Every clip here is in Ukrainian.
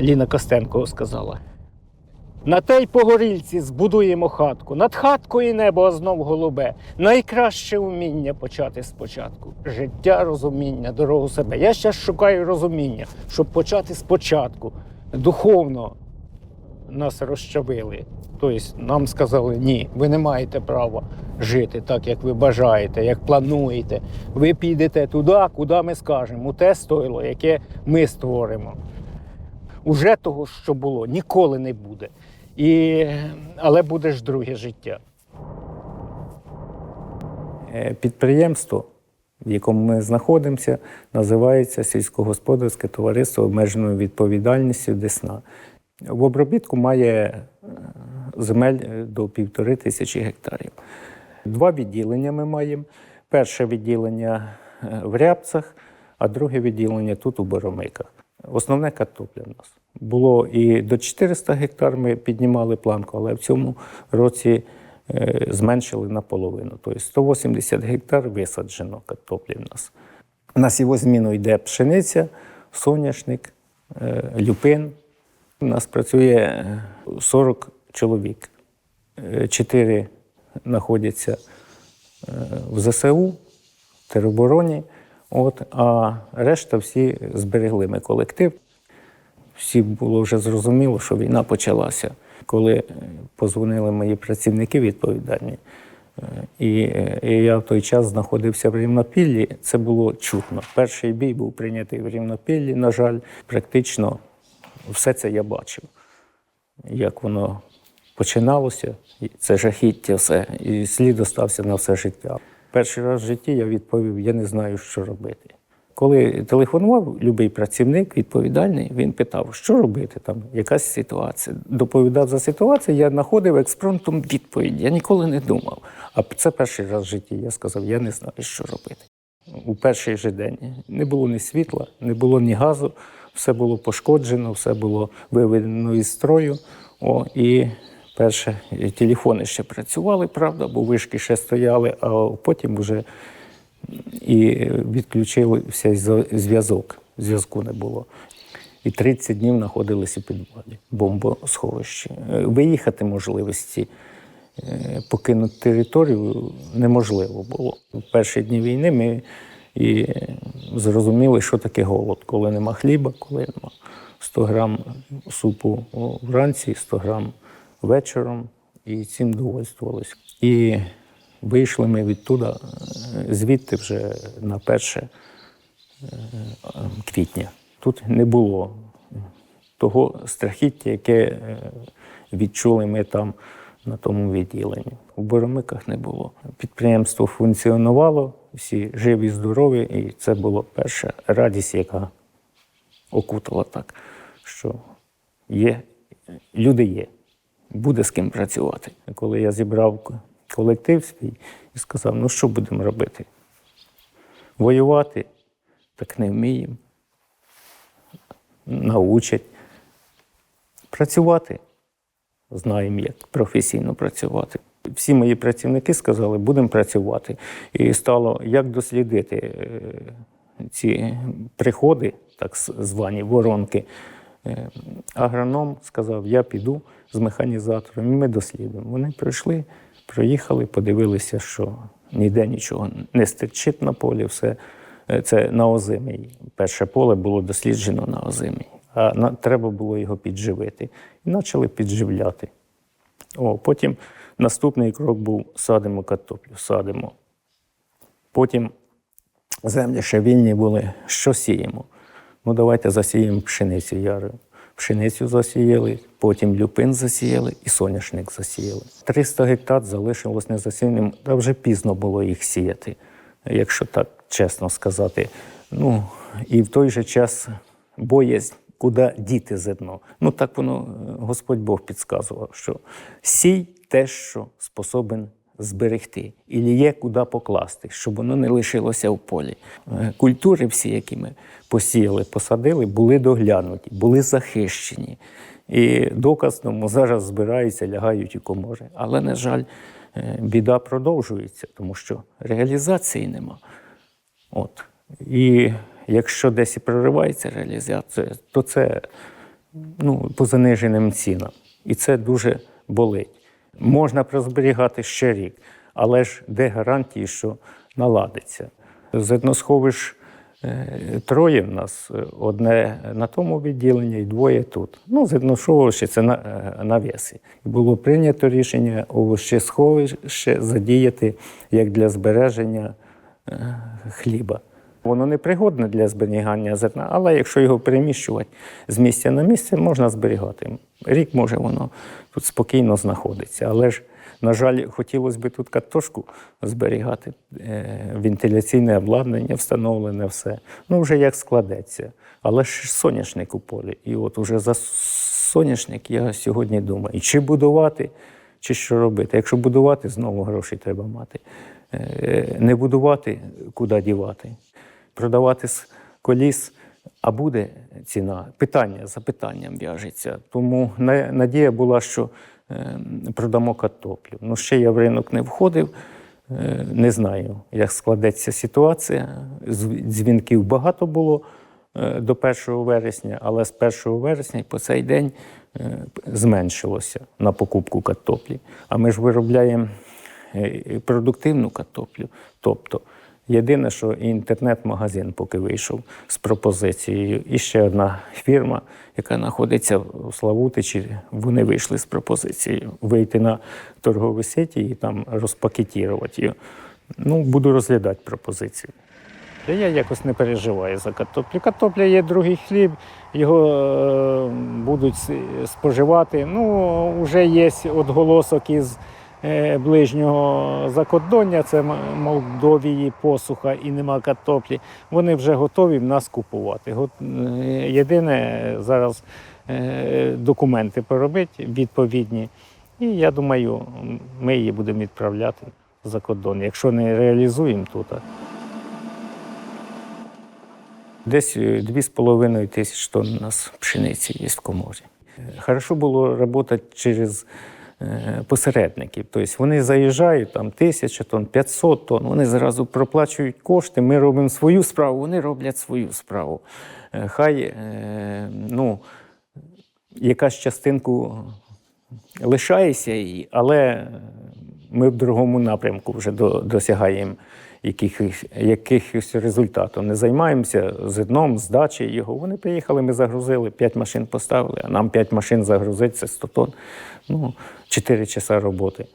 Ліна Костенко сказала. На тей погорільці збудуємо хатку, над хаткою небо знов голубе. Найкраще вміння почати спочатку. Життя, розуміння, дорогу себе. Я зараз шукаю розуміння, щоб почати спочатку. Духовно нас розчавили. Тобто нам сказали, ні, ви не маєте права жити так, як ви бажаєте, як плануєте. Ви підете туди, куди ми скажемо, у те стойло, яке ми створимо. Уже того, що було, ніколи не буде. І... Але буде ж друге життя. Е, Підприємство, в якому ми знаходимося, називається сільськогосподарське товариство обмеженою відповідальністю Десна. В обробітку має е, земель е, до півтори тисячі гектарів. Два відділення ми маємо. Перше відділення в Рябцях, а друге відділення тут у Боромиках. Основне картопля в нас. Було і до 400 гектар ми піднімали планку, але в цьому році е, зменшили наполовину. Тобто 180 гектар висаджено картоплі в нас. На сівозміну йде пшениця, соняшник, е, люпин. У нас працює е, 40 чоловік. Е, Чотири знаходяться в ЗСУ, теробороні, от, а решта всі зберегли ми колектив. Всі було вже зрозуміло, що війна почалася. Коли е, позвонили мої працівники відповідальні, е, е, і я в той час знаходився в Рівнопіллі, це було чутно. Перший бій був прийнятий в Рівнопіллі, на жаль, практично все це я бачив, як воно починалося. Це жахіття все, і слід остався на все життя. Перший раз в житті я відповів: я не знаю, що робити. Коли телефонував любий працівник відповідальний, він питав, що робити там, якась ситуація. Доповідав за ситуацію, я знаходив експромтом відповідь. Я ніколи не думав. А це перший раз в житті. Я сказав, я не знаю, що робити. У перший же день не було ні світла, не було ні газу, все було пошкоджено, все було виведено із строю. О, і перше, телефони ще працювали, правда, бо вишки ще стояли, а потім вже і відключили зв- зв'язок. Зв'язку не було. І 30 днів знаходилися у підвалі, бомбосховищі. Е, Виїхати можливості, е, покинути територію неможливо було. У перші дні війни ми і зрозуміли, що таке голод, коли нема хліба, коли нема 100 грам супу вранці, 100 грам вечором, і цим довольствувалися. І вийшли ми відтуда, е, звідти вже на перше е, квітня. Тут не було того страхіття, яке е, відчули ми там на тому відділенні. У Боромиках не було. Підприємство функціонувало, всі живі, здорові, і це була перша радість, яка окутала так, що є, люди є, буде з ким працювати. Коли я зібрав колектив свій і сказав, ну що будемо робити? Воювати так не вміємо. Научать. Працювати знаємо, як професійно працювати. Всі мої працівники сказали, будемо працювати. І стало як дослідити е, ці приходи, так звані воронки. Е, Агроном сказав, я піду з механізатором, і ми дослідимо. Вони прийшли, проїхали, подивилися, що ніде нічого не стирчить на полі, все е, це на озимій. Перше поле було досліджено на озимій, а на, треба було його підживити. І почали підживляти. О, потім наступний крок був садимо картоплю, садимо. Потім землі ще вільні були, що сіємо? Ну, давайте засіємо пшеницю ярою. Пшеницю засіяли, потім люпин засіяли і соняшник засіяли. 300 гектар залишилось незасіяним, та вже пізно було їх сіяти, якщо так чесно сказати. Ну, і в той же час боязнь, куди діти зерно. Ну так воно е, Господь Бог підказував, що сій те, що способен зберегти, і є куди покласти, щоб воно не лишилося в полі. Е, Культури всі, які ми посіяли, посадили, були доглянуті, були захищені. І доказ тому зараз збираються, лягають у комори. Але, на жаль, е, біда продовжується, тому що реалізації нема. От. І якщо десь і проривається реалізація, то це ну, по заниженим цінам. І це дуже болить. Можна прозберігати ще рік, але ж де гарантії, що наладиться? Зерносховищ е, троє в нас, е, одне на тому відділенні і двоє тут. Ну, зерносховище це на, е, навіси. Було прийнято рішення овощесховище задіяти як для збереження хліба. Воно не пригодне для зберігання зерна, але якщо його переміщувати з місця на місце, можна зберігати. Рік може воно тут спокійно знаходиться. Але ж, на жаль, хотілося б тут картошку зберігати, е, вентиляційне обладнання встановлене все. Ну, вже як складеться. Але ж соняшник у полі. І от уже за соняшник я сьогодні думаю, чи будувати, чи що робити. Якщо будувати, знову гроші треба мати. Е, Не будувати, куди дівати. Продавати з коліс, а буде ціна. Питання за питанням в'яжеться. Тому надія була, що е, продамо картоплю. Ну, ще я в ринок не входив. Е, Не знаю, як складеться ситуація. Дзвінків багато було е, до 1 вересня, але з 1 вересня по цей день е, зменшилося на покупку картоплі. А ми ж виробляємо продуктивну картоплю. Тобто, єдине, що інтернет-магазин поки вийшов з пропозицією. І ще одна фірма, яка знаходиться в Славутичі, вони вийшли з пропозицією вийти на торгові сеті і там розпакетувати її. Ну, буду розглядати пропозицію. Я якось не переживаю за картоплю. Картопля є другий хліб, його е, будуть споживати. Ну, вже є отголосок із ближнього закордоння, це Молдовії посуха і нема картоплі. Вони вже готові в нас купувати. Е, Єдине зараз е, документи поробити відповідні. І я думаю, ми її будемо відправляти за кордон, якщо не реалізуємо тут. Десь е, 2,5 тисяч тонн у нас пшениці є в коморі. Е, Хорошо було працювати через е, посередників. Тобто вони заїжджають там тисяча тонн, 500 тонн, вони зразу проплачують кошти, ми робимо свою справу, вони роблять свою справу. Е, Хай е, ну, якась частинку лишається але ми в другому напрямку вже досягаємо якихось, якихось результатів. Не займаємося зерном, здачею його. Вони приїхали, ми загрузили, 5 машин поставили, а нам 5 машин загрузити це 100 тонн. Ну, 4 часа роботи.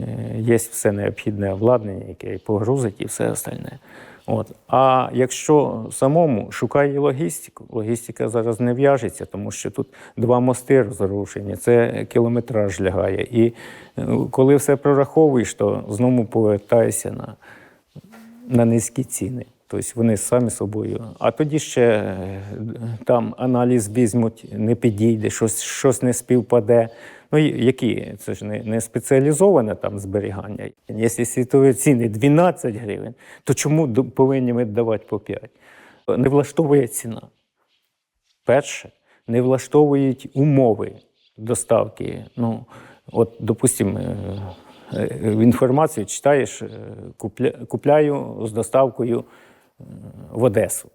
Е, Є все необхідне обладнання, яке погрузить і все остальне. От. А якщо самому шукає логістику, логістика зараз не в'яжеться, тому що тут два мости розрушені, це кілометраж лягає. І е, коли все прораховуєш, то знову повертаєшся на, на низькі ціни. Тобто вони самі собою. А тоді ще е, там аналіз візьмуть, не підійде, щось, щось не співпаде. Ну, які? Це ж не, не спеціалізоване там зберігання. Якщо світові ціни 12 гривень, то чому повинні ми давати по 5? Не влаштовує ціна. Перше, не влаштовують умови доставки. Ну, от, допустимо, в інформацію читаєш, е, купляю з доставкою е, в Одесу.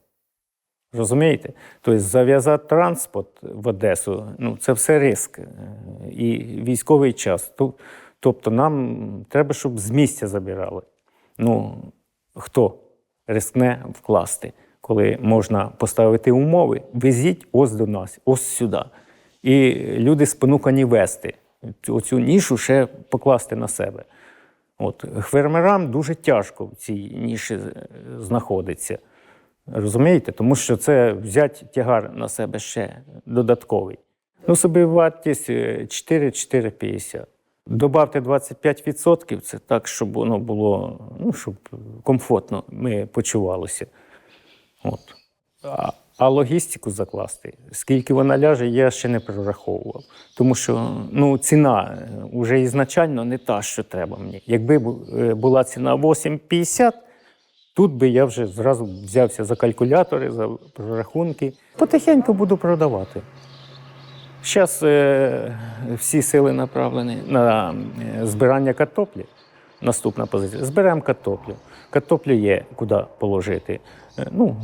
Розумієте? Тобто зав'язати транспорт в Одесу ну, це все риск е, і військовий час. Тобто нам треба, щоб з місця забирали. Ну, хто рискне вкласти, коли можна поставити умови, везіть ось до нас, ось сюди. І люди спонукані вести цю, нішу ще покласти на себе. От, фермерам дуже тяжко в цій ніші е, знаходиться. Розумієте? Тому що це взяти тягар на себе ще додатковий. Ну, собі вартість 4-4,50. Добавте 25%, це так, щоб воно було, ну, щоб комфортно ми почувалися. От. А, логістику закласти, скільки вона ляже, я ще не прораховував. Тому що ну, ціна вже ізначально не та, що треба мені. Якби е, була ціна 8,50, тут би я вже зразу взявся за калькулятори, за прорахунки. Потихеньку буду продавати. Зараз е, всі сили направлені на е, збирання картоплі. Наступна позиція. Зберемо картоплю. Картоплю є куди положити. Е, ну,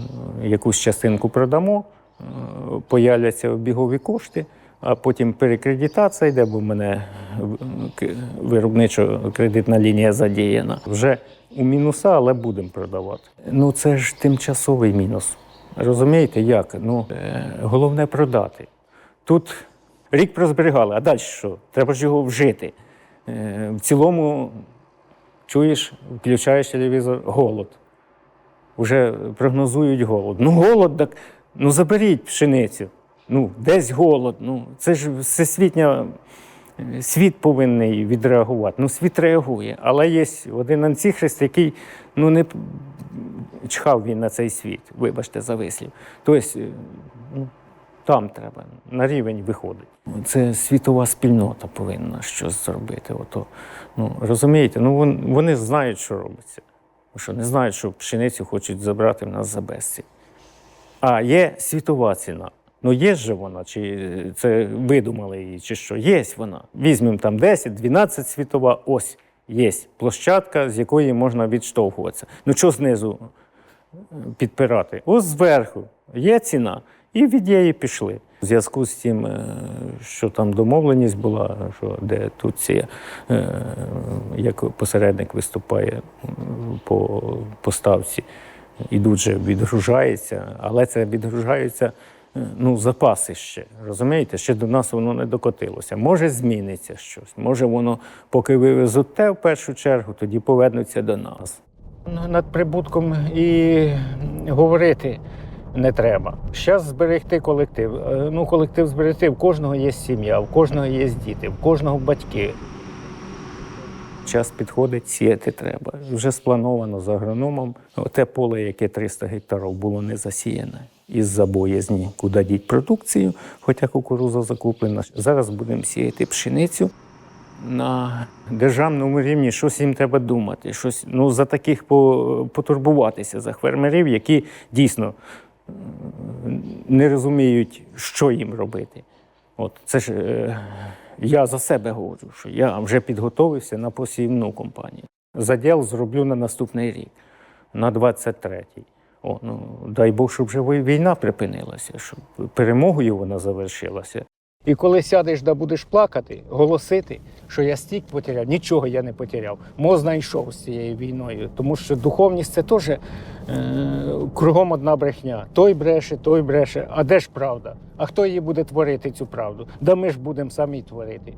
якусь частинку продамо, появляться обігові кошти, а потім перекредитація йде, бо в мене е, виробничо-кредитна лінія задіяна. Вже у мінуса, але будемо продавати. Ну це ж тимчасовий мінус. Розумієте, як? Ну, е, головне продати. Тут рік прозберігали, а далі що? Треба ж його вжити. Е, В цілому, чуєш, включаєш телевізор, голод. Вже прогнозують голод. Ну, голод, так ну заберіть пшеницю. Ну, десь голод. Ну, це ж всесвітня. Світ повинен відреагувати. Ну, світ реагує. Але є один антихрист, який ну, не чхав він на цей світ, вибачте за вислів. Тобто, ну, там треба, на рівень виходить. Це світова спільнота повинна щось зробити. Ото, ну, розумієте, ну, вон- вони знають, що робиться. Що не знають, що пшеницю хочуть забрати в нас за безцінь. А є світова ціна. Ну є ж вона, чи це видумали її, чи що? Є вона. Візьмемо там 10, 12 світова, ось є площадка, з якої можна відштовхуватися. Ну що знизу е, підпирати? Ось зверху є ціна, і від її пішли. У зв'язку з тим, е, що там домовленість була, що де тут ці, е, як посередник виступає по поставці, ідуть же відгружається, але це відгружаються е, ну, запаси ще. Розумієте, ще до нас воно не докотилося. Може, зміниться щось. Може, воно, поки вивезуть те в першу чергу, тоді повернуться до нас. Над прибутком і говорити не треба. Зараз зберегти колектив. Е, Ну, колектив зберегти, в кожного є сім'я, в кожного є діти, в кожного батьки. Час підходить, сіяти треба. Вже сплановано з агрономом. Те поле, яке 300 гектарів було не засіяне із-за боязні, куди діть продукцію, хоча кукуруза закуплена. Зараз будемо сіяти пшеницю. На державному рівні щось їм треба думати. Щось, ну, за таких потурбуватися, за фермерів, які дійсно не розуміють, що їм робити. От це ж е, я за себе говорю, що я вже підготовився на посівну компанію. Заділ зроблю на наступний рік, на 23-й. О, ну, дай Бог, щоб вже війна припинилася, щоб перемогою вона завершилася. І коли сядеш да будеш плакати, голосити, що я стік потеряв, нічого я не потеряв. Мо знайшов з цією війною, тому що духовність це теж е, кругом одна брехня. Той бреше, той бреше. А де ж правда? А хто її буде творити, цю правду? Да ми ж будемо самі творити.